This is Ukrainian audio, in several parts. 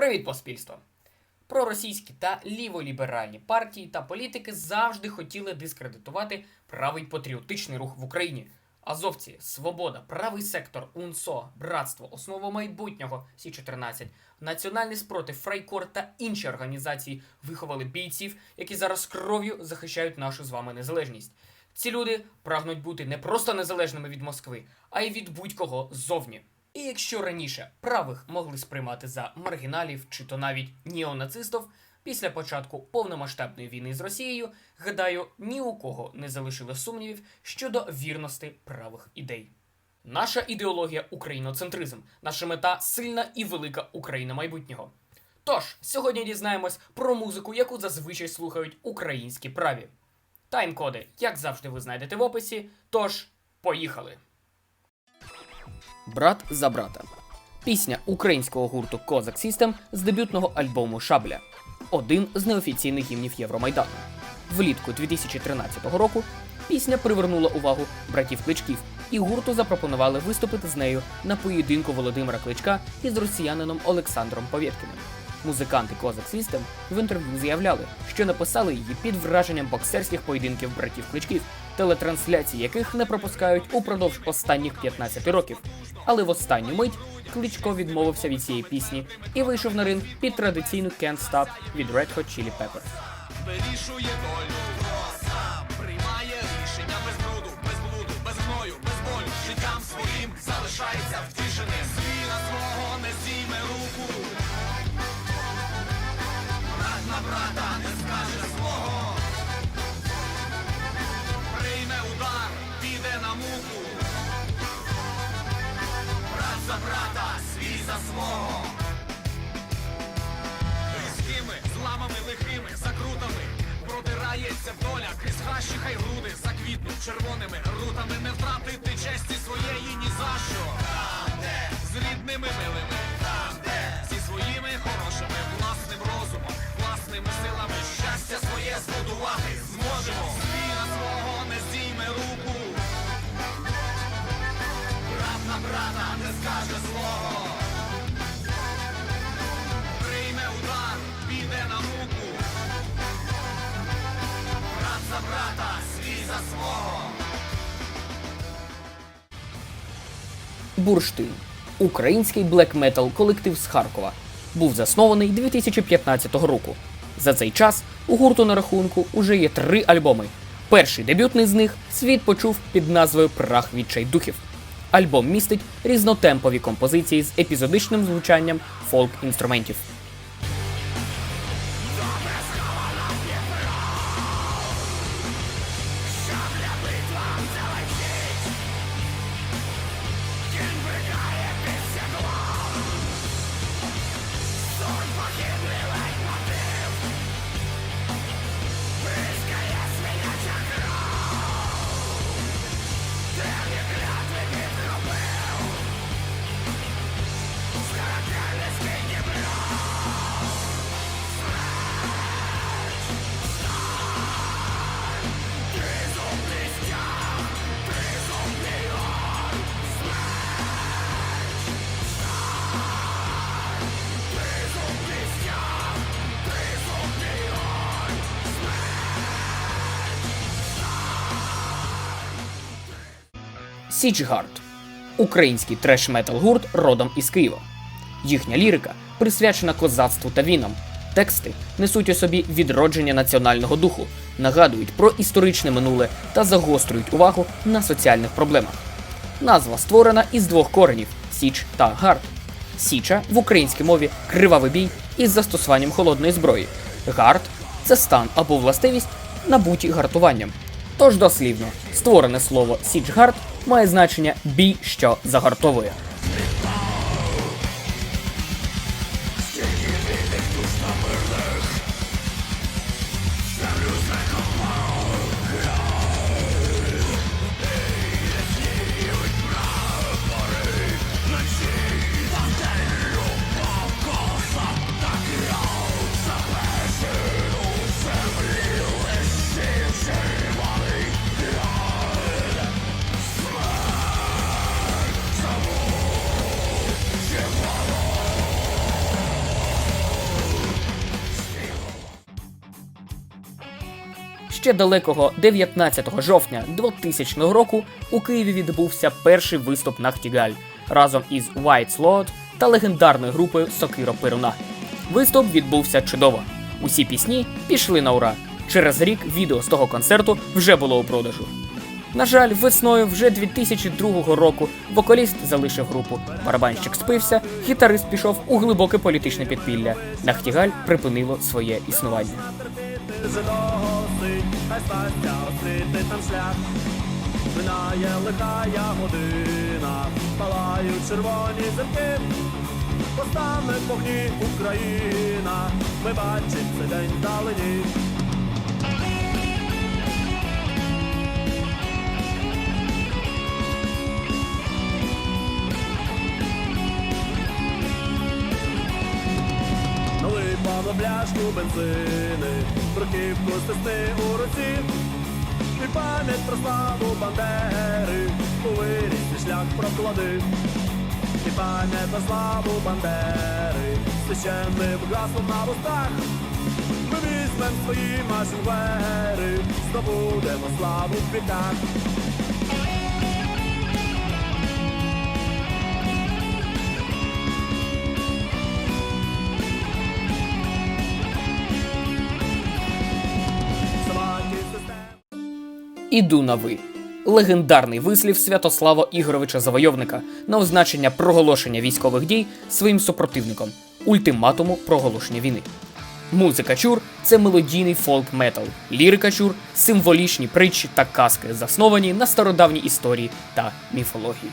Привіт, поспільство! Проросійські та ліволіберальні партії та політики завжди хотіли дискредитувати правий патріотичний рух в Україні. Азовці, Свобода, Правий сектор, УНСО, Братство, Основа майбутнього Сі 14 Національний спротив, Фрайкор та інші організації виховали бійців, які зараз кров'ю захищають нашу з вами незалежність. Ці люди прагнуть бути не просто незалежними від Москви, а й від будь-кого ззовні. І якщо раніше правих могли сприймати за маргіналів чи то навіть неонацистів, після початку повномасштабної війни з Росією, гадаю, ні у кого не залишило сумнівів щодо вірності правих ідей. Наша ідеологія україноцентризм, наша мета сильна і велика Україна майбутнього. Тож, сьогодні дізнаємось про музику, яку зазвичай слухають українські праві. Тайм-коди, як завжди, ви знайдете в описі. Тож, поїхали! Брат за брата. Пісня українського гурту Козак Сістем з дебютного альбому Шабля. Один з неофіційних гімнів Євромайдану. Влітку 2013 року пісня привернула увагу братів Кличків, і гурту запропонували виступити з нею на поєдинку Володимира Кличка із росіянином Олександром Повєткіним. Музиканти Козак System в інтерв'ю заявляли, що написали її під враженням боксерських поєдинків братів Кличків, телетрансляції яких не пропускають упродовж останніх 15 років. Але в останню мить Кличко відмовився від цієї пісні і вийшов на ринг під традиційну Can't Stop від Red Hot Chili Peppers. Вирішує долю, за свого. Бурштин український блек-метал колектив з Харкова. Був заснований 2015 року. За цей час у гурту на рахунку уже є три альбоми. Перший дебютний з них світ почув під назвою Прах відчайдухів. Альбом містить різнотемпові композиції з епізодичним звучанням фолк-інструментів. Січгард український треш-метал гурт родом із Києва. Їхня лірика присвячена козацтву та війнам. Тексти несуть у собі відродження національного духу, нагадують про історичне минуле та загострюють увагу на соціальних проблемах. Назва створена із двох коренів Січ та Гард. Січа в українській мові кривавий бій із застосуванням холодної зброї. Гард це стан або властивість, набуті гартуванням. Тож дослівно, створене слово Січгард має значення бій, що загартовує. Ще далекого 19 жовтня 2000 року у Києві відбувся перший виступ Нахтігаль разом із White Slot та легендарною групою Сокиро Перуна. Виступ відбувся чудово. Усі пісні пішли на ура. Через рік відео з того концерту вже було у продажу. На жаль, весною вже 2002 року вокаліст залишив групу. Барабанщик спився, гітарист пішов у глибоке політичне підпілля. Нахтігаль припинило своє існування. Задосить, хай статься освіти там шлях. Минає лихая година, палають червоні зірки. Постане вогні Україна, ми бачимо цей день вдалині. Налий Павло пляшку бензини, бруківку стисни у руці, і пам'ять про славу Бандери, у вирісті шлях проклади, і пам'ять про славу Бандери, священним гаслом на вустах. Ми візьмем свої машинвери, здобудемо славу в віках. Іду на ви. Легендарний вислів Святослава Ігоровича Завойовника на означення проголошення військових дій своїм супротивником ультиматуму проголошення війни. Музика чур це мелодійний фолк метал, лірика чур символічні притчі та казки, засновані на стародавній історії та міфології.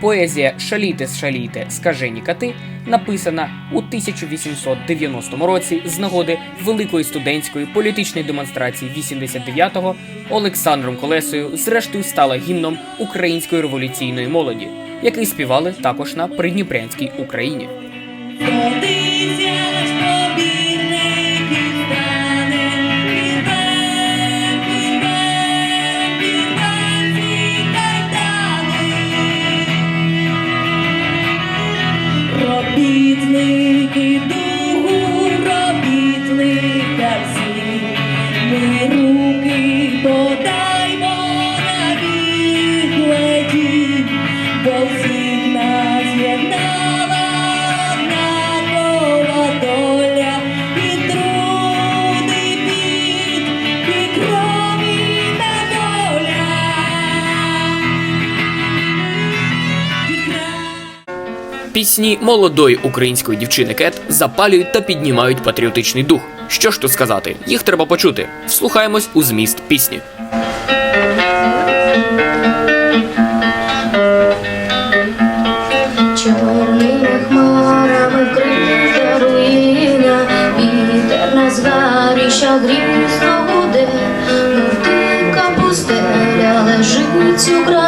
Поезія Шаліте шаліте, скажені кати написана у 1890 році з нагоди великої студентської політичної демонстрації 89-го Олександром Колесою, зрештою стала гімном української революційної молоді, який співали також на Придніпрянській Україні. keep Пісні молодої української дівчини Кет запалюють та піднімають патріотичний дух. Що ж тут сказати? Їх треба почути. Вслухаємось у зміст пісні. Грізно гуде, мов дика пустеля лежить Україна,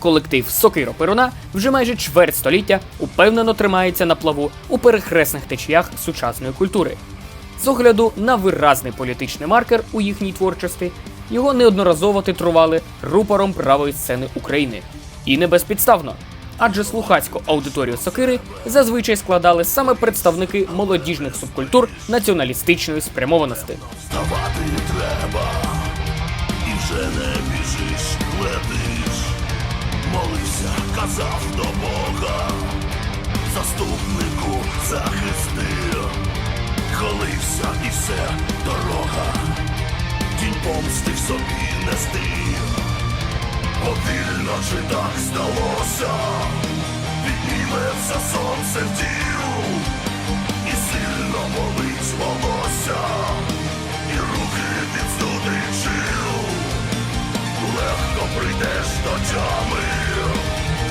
колектив Сокиро Перуна вже майже чверть століття упевнено тримається на плаву у перехресних течіях сучасної культури. З огляду на виразний політичний маркер у їхній творчості, його неодноразово титрували рупором правої сцени України. І не безпідставно. Адже слухацьку аудиторію сокири зазвичай складали саме представники молодіжних субкультур націоналістичної спрямованості. Вставати треба, і вже не Молився, казав до Бога, заступнику захисти, холився і все дорога, тінь помсти в собі нести. Повільно чи так здалося, підніметься сонце в дію, і сильно болить волосся, і руки підстуди чил. Легко прийдеш до тями,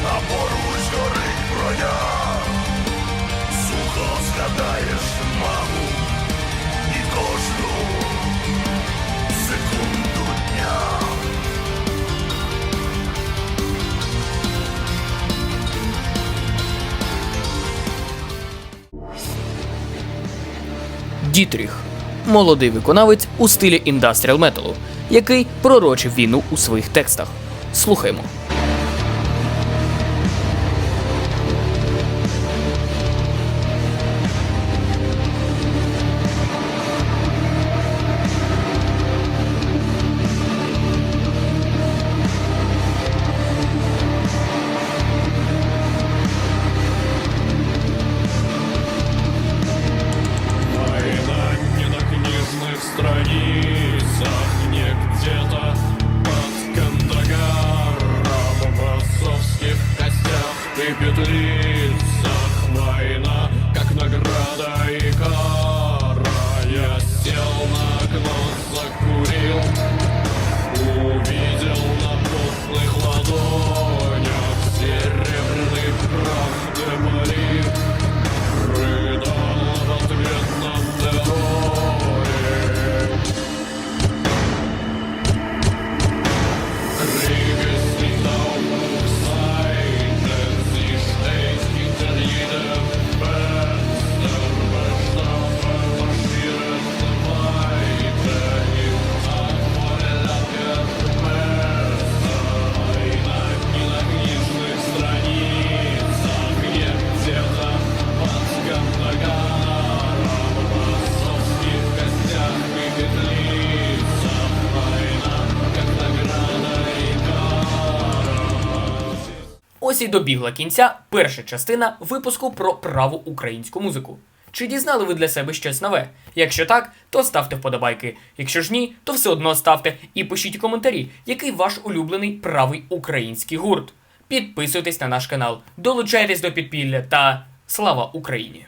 а поруч горить броня. Сухо згадаєш маму і кожну секунду дня. Дітріх молодий виконавець у стилі індастріал металу, який пророчив війну у своїх текстах. Слухаймо. Ось і добігла кінця перша частина випуску про праву українську музику. Чи дізнали ви для себе щось нове? Якщо так, то ставте вподобайки. Якщо ж ні, то все одно ставте і пишіть коментарі, який ваш улюблений правий український гурт. Підписуйтесь на наш канал, долучайтесь до підпілля та слава Україні!